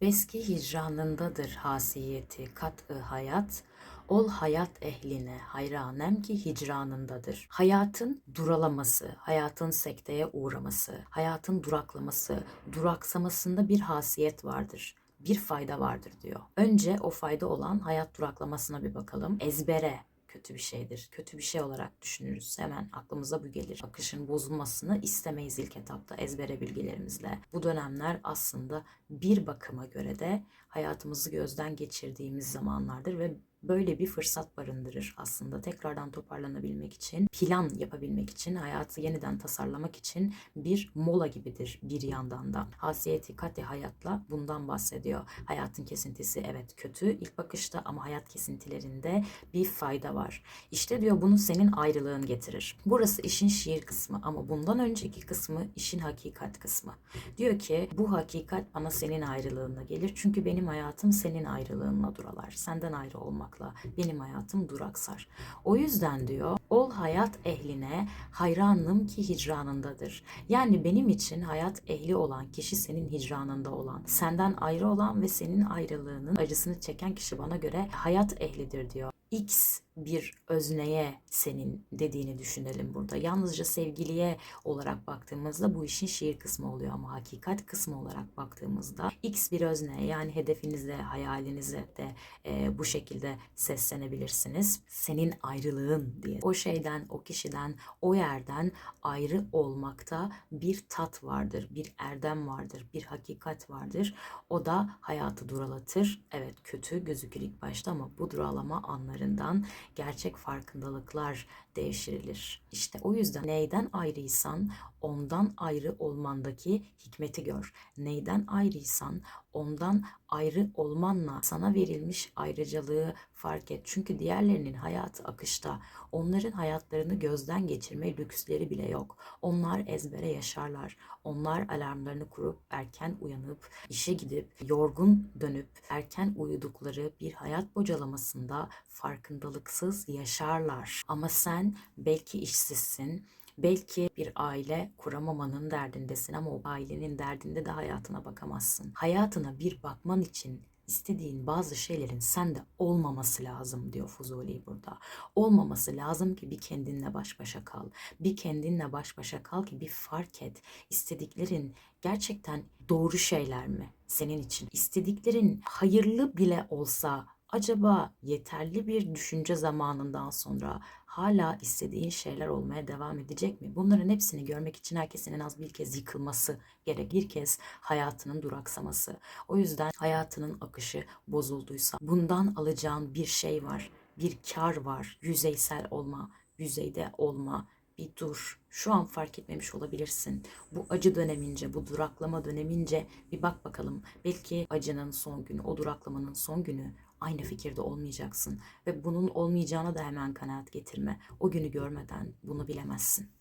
Beski hicranındadır hasiyeti kat-ı hayat. Ol hayat ehline hayranem ki hicranındadır. Hayatın duralaması, hayatın sekteye uğraması, hayatın duraklaması, duraksamasında bir hasiyet vardır. Bir fayda vardır diyor. Önce o fayda olan hayat duraklamasına bir bakalım. Ezbere kötü bir şeydir. Kötü bir şey olarak düşünürüz. Hemen aklımıza bu gelir. Akışın bozulmasını istemeyiz ilk etapta ezbere bilgilerimizle. Bu dönemler aslında bir bakıma göre de hayatımızı gözden geçirdiğimiz zamanlardır ve böyle bir fırsat barındırır aslında. Tekrardan toparlanabilmek için, plan yapabilmek için, hayatı yeniden tasarlamak için bir mola gibidir bir yandan da. Hasiyeti kati hayatla bundan bahsediyor. Hayatın kesintisi evet kötü ilk bakışta ama hayat kesintilerinde bir fayda var. İşte diyor bunu senin ayrılığın getirir. Burası işin şiir kısmı ama bundan önceki kısmı işin hakikat kısmı. Diyor ki bu hakikat bana senin ayrılığınla gelir. Çünkü benim hayatım senin ayrılığınla duralar. Senden ayrı olmakla benim hayatım duraksar. O yüzden diyor ol hayat ehline hayranım ki hicranındadır. Yani benim için hayat ehli olan kişi senin hicranında olan, senden ayrı olan ve senin ayrılığının acısını çeken kişi bana göre hayat ehlidir diyor. X bir özneye senin dediğini düşünelim burada. Yalnızca sevgiliye olarak baktığımızda bu işin şiir kısmı oluyor ama hakikat kısmı olarak baktığımızda X bir özne yani hedefinize, hayalinize de e, bu şekilde seslenebilirsiniz. Senin ayrılığın diye. O şeyden, o kişiden, o yerden ayrı olmakta bir tat vardır, bir erdem vardır, bir hakikat vardır. O da hayatı duralatır. Evet kötü gözükür ilk başta ama bu duralama anlarından gerçek farkındalıklar devşirilir. İşte o yüzden neyden ayrıysan ondan ayrı olmandaki hikmeti gör. Neyden ayrıysan ondan ayrı olmanla sana verilmiş ayrıcalığı fark et. Çünkü diğerlerinin hayatı akışta. Onların hayatlarını gözden geçirme lüksleri bile yok. Onlar ezbere yaşarlar. Onlar alarmlarını kurup erken uyanıp işe gidip yorgun dönüp erken uyudukları bir hayat bocalamasında farkındalıksız yaşarlar. Ama sen belki işsizsin, Belki bir aile kuramamanın derdindesin ama o ailenin derdinde de hayatına bakamazsın. Hayatına bir bakman için istediğin bazı şeylerin sende olmaması lazım diyor Fuzuli burada. Olmaması lazım ki bir kendinle baş başa kal. Bir kendinle baş başa kal ki bir fark et. İstediklerin gerçekten doğru şeyler mi senin için? İstediklerin hayırlı bile olsa acaba yeterli bir düşünce zamanından sonra hala istediğin şeyler olmaya devam edecek mi? Bunların hepsini görmek için herkesin en az bir kez yıkılması gerek. Bir kez hayatının duraksaması. O yüzden hayatının akışı bozulduysa bundan alacağın bir şey var. Bir kar var. Yüzeysel olma, yüzeyde olma, bir dur. Şu an fark etmemiş olabilirsin. Bu acı dönemince, bu duraklama dönemince bir bak bakalım. Belki acının son günü, o duraklamanın son günü aynı fikirde olmayacaksın ve bunun olmayacağına da hemen kanaat getirme. O günü görmeden bunu bilemezsin.